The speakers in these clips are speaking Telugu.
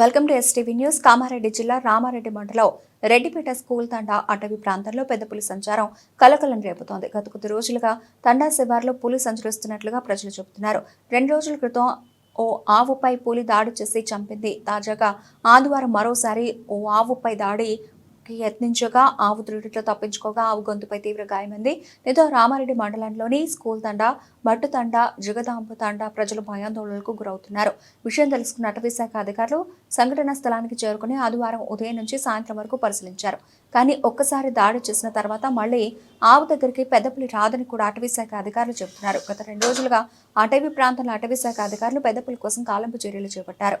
Welcome to STV news. Kamareddy జిల్లా రామారెడ్డి మండలం రెడ్డిపేట స్కూల్ తండా అటవీ ప్రాంతంలో పెద్ద పులి సంచారం కలకలం రేపుతోంది. గత కొద్ది రోజులుగా తండా శివార్లో పులి సంచరిస్తున్నట్లుగా ప్రజలు చెబుతున్నారు. రెండు రోజుల క్రితం ఓ ఆవుపై పులి దాడి చేసి చంపింది. తాజాగా ఆదివారం మరోసారి ఓ ఆవుపై దాడి యత్నించగా ఆవు త్రుటిలో తప్పించుకోగా ఆవు గొంతుపై తీవ్ర గాయమైంది. దీంతో రామారెడ్డి మండలంలోని స్కూల్ తండా మట్టు తండా జగదాంబ తండా ప్రజలు భయాందోళనలకు గురవుతున్నారు. విషయం తెలుసుకున్న అటవీశాఖ అధికారులు సంఘటనా స్థలానికి చేరుకుని ఆదివారం ఉదయం నుంచి సాయంత్రం వరకు పరిశీలించారు. కానీ ఒక్కసారి దాడి చేసిన తర్వాత మళ్ళీ ఆవు దగ్గరికి పెద్దపల్లి రాదని కూడా అటవీశాఖ అధికారులు చెబుతున్నారు. గత రెండు రోజులుగా అటవీ ప్రాంతంలో అటవీశాఖ అధికారులు పెద్దపల్లి కోసం కాలంపు చర్యలు చేపట్టారు.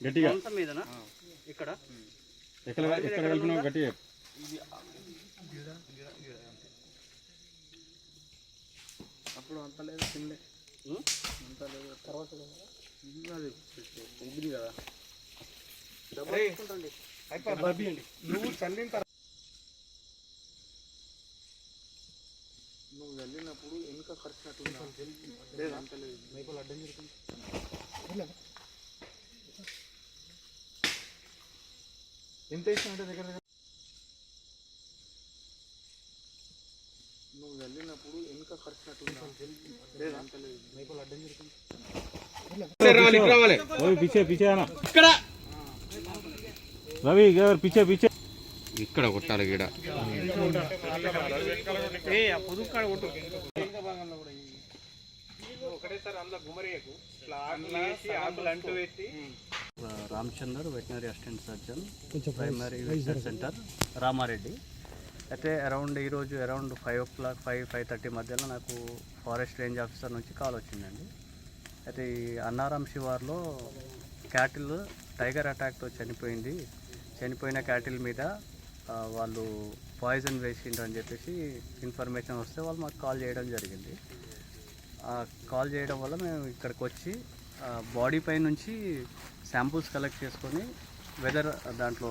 గట్టిగా. మీదనా? ఇక్కడ? ఎక్కడ ఎక్కడ కలిపినావు గట్టిగా? అప్పుడు అంత లేదు తినలే అంత లేదు తర్వాత ఇది అది ఇది కదా. అయిపోయింది? నువ్వు చల్లిన తర్వాత నువ్వు వెళ్ళినప్పుడు వెనుక ఖర్చునట్టు లేదు అంత లేదు. మైకులు అడ్డం జరుగుతుంది ఎంత ఇష్టం అంటే దగ్గర దగ్గర? నువ్వు వెళ్ళినప్పుడు వెనుక ఖర్చునట్టు రవి గారు పిచ్చే పిచ్చే. ఇక్కడ కొట్టాలి గీడ. ఒకటేసారి అందులో వేసి Ramachandar veterinary assistant surgeon primary research centre Ramareddy. అయితే అరౌండ్ ఈరోజు around five o'clock five five thirty మధ్యలో నాకు ఫారెస్ట్ రేంజ్ ఆఫీసర్ నుంచి కాల్ వచ్చిందండి. అయితే ఈ అన్నారం శివార్లో క్యాటిల్ టైగర్ అటాక్తో చనిపోయింది. చనిపోయిన క్యాటిల్ మీద వాళ్ళు పాయిజన్ వేసిండ్రు అని చెప్పేసి ఇన్ఫర్మేషన్ వస్తే వాళ్ళు మాకు కాల్ చేయడం జరిగింది. ఆ కాల్ చేయడం వల్ల మేము ఇక్కడికి వచ్చి బాడీ పై నుంచి శాంపుల్స్ కలెక్ట్ చేసుకొని వెదర్ దాంట్లో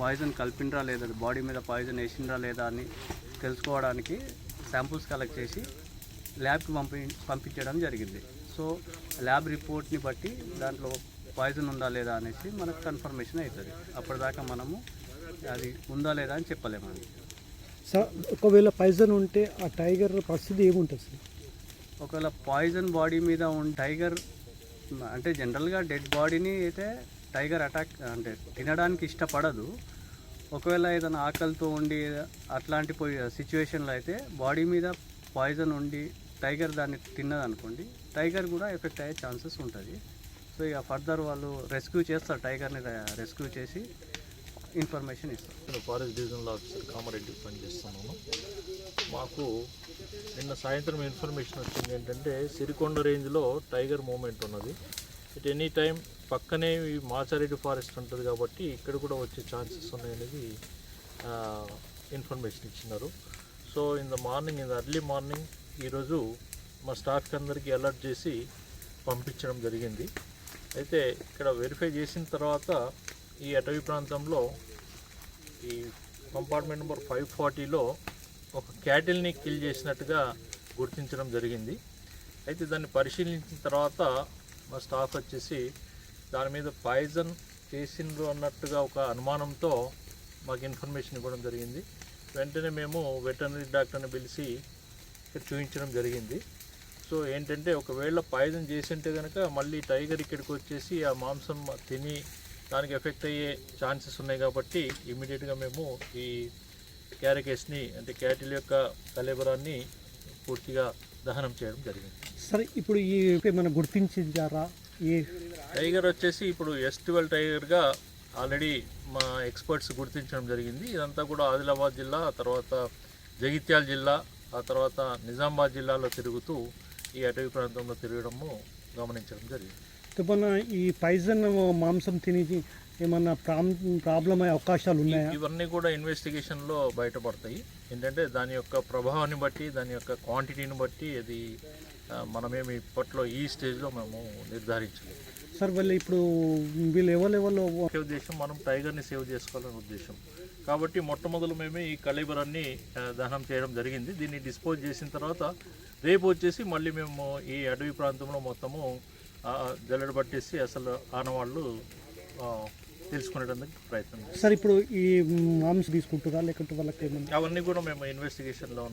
పాయిజన్ కలిపిండ్రా లేదా బాడీ మీద పాయిజన్ వేసిండ్రా లేదా అని తెలుసుకోవడానికి శాంపుల్స్ కలెక్ట్ చేసి ల్యాబ్కి పంపి పంపించడం జరిగింది. సో ల్యాబ్ రిపోర్ట్ని బట్టి దాంట్లో పాయిజన్ ఉందా లేదా అనేసి మనకు కన్ఫర్మేషన్ అవుతుంది అప్పటిదాకా మనము అది ఉందా లేదా అని చెప్పలేమండి సార్ ఒకవేళ పైజన్ ఉంటే ఆ టైగర్ పరిస్థితి ఏముంటుంది సార్? ఒకవేళ పాయిజన్ బాడీ మీద ఉన్న టైగర్ అంటే జనరల్గా డెడ్ బాడీని అయితే టైగర్ అటాక్ అంటే తినడానికి ఇష్టపడదు. ఒకవేళ ఏదైనా ఆకలితో ఉండి అట్లాంటి పోయి సిచ్యువేషన్లో అయితే బాడీ మీద పాయిజన్ ఉండి టైగర్ దాన్ని తిన్నదనుకోండి టైగర్ కూడా ఎఫెక్ట్ అయ్యే ఛాన్సెస్ ఉంటుంది. సో ఇక ఫర్దర్ వాళ్ళు రెస్క్యూ చేస్తారు టైగర్ని రెస్క్యూ చేసి ఇన్ఫర్మేషన్ ఇస్తాను నేను ఫారెస్ట్ డివిజనల్ ఆఫీసర్ కామారెడ్డి పనిచేస్తున్నాను. మాకు నిన్న సాయంత్రం ఇన్ఫర్మేషన్ వచ్చింది ఏంటంటే సిరికొండ రేంజ్లో టైగర్ మూమెంట్ ఉన్నది. ఇట్ ఎనీ టైం పక్కనే మాచారెడ్డి ఫారెస్ట్ ఉంటుంది కాబట్టి ఇక్కడ కూడా వచ్చే ఛాన్సెస్ ఉన్నాయనేది ఇన్ఫర్మేషన్ ఇచ్చినారు. So in the morning in the early morning ఈరోజు మా స్టాఫ్కి అందరికీ అలర్ట్ చేసి పంపించడం జరిగింది. అయితే ఇక్కడ వెరిఫై చేసిన తర్వాత ఈ అటవీ ప్రాంతంలో ఈ కంపార్ట్మెంట్ నెంబర్ ఫైవ్ ఫార్టీలో ఒక క్యాటిల్ని కిల్ చేసినట్టుగా గుర్తించడం జరిగింది. అయితే దాన్ని పరిశీలించిన తర్వాత మా స్టాఫ్ వచ్చేసి దాని మీద పాయిజన్ చేసిండ్రు అన్నట్టుగా ఒక అనుమానంతో మాకు ఇన్ఫర్మేషన్ ఇవ్వడం జరిగింది. వెంటనే మేము వెటర్నరీ డాక్టర్ని పిలిచి ఇక్కడ చూపించడం జరిగింది. సో ఏంటంటే ఒకవేళ పాయిజన్ చేసి ఉంటే కనుక మళ్ళీ టైగర్ ఇక్కడికి వచ్చేసి ఆ మాంసం తిని దానికి ఎఫెక్ట్ అయ్యే ఛాన్సెస్ ఉన్నాయి కాబట్టి ఇమీడియట్గా మేము ఈ క్యారికేస్ని అంటే క్యాటిల్ యొక్క కలేబరాన్ని పూర్తిగా దహనం చేయడం జరిగింది. సరే ఇప్పుడు ఈ ఏమైనా గుర్తించారా ఏ టైగర్ వచ్చేసి ఇప్పుడు ఎస్టివల్ టైగర్గా ఆల్రెడీ మా ఎక్స్పర్ట్స్ గుర్తించడం జరిగింది. ఇదంతా కూడా ఆదిలాబాద్ జిల్లా ఆ తర్వాత జగిత్యాల జిల్లా ఆ తర్వాత నిజామాబాద్ జిల్లాలో తిరుగుతూ ఈ అటవీ ప్రాంతంలో తిరగడము గమనించడం జరిగింది. ఏమన్నా ఈ పైజన్ మాంసం తిని ఏమన్నా ప్రాబ్లం అయ్యే అవకాశాలు ఉన్నాయా? ఇవన్నీ కూడా ఇన్వెస్టిగేషన్లో బయటపడతాయి. ఏంటంటే దాని యొక్క ప్రభావాన్ని బట్టి దాని యొక్క క్వాంటిటీని బట్టి అది మనమేమి ఇప్పట్లో ఈ స్టేజ్లో మేము నిర్ధారించలేదు. సార్ వాళ్ళు ఇప్పుడు వీళ్ళు ఎవరు ఎవరు ముఖ్య ఉద్దేశం మనం టైగర్ని సేవ్ చేసుకోవాలనే ఉద్దేశం. కాబట్టి మొట్టమొదలు మేము ఈ కళేబరాన్ని దహనం చేయడం జరిగింది. దీన్ని డిస్పోజ్ చేసిన తర్వాత రేపు వచ్చేసి మళ్ళీ మేము ఈ అడవి ప్రాంతంలో మొత్తము జల్లెడ పట్టేసి అసలు ఆనవాళ్ళు తెలుసుకునేటందుకు ప్రయత్నం సార్ ఇప్పుడు ఈ మాంసం తీసుకుంటారా లేకుంటే వాళ్ళకి అవన్నీ కూడా మేము ఇన్వెస్టిగేషన్లో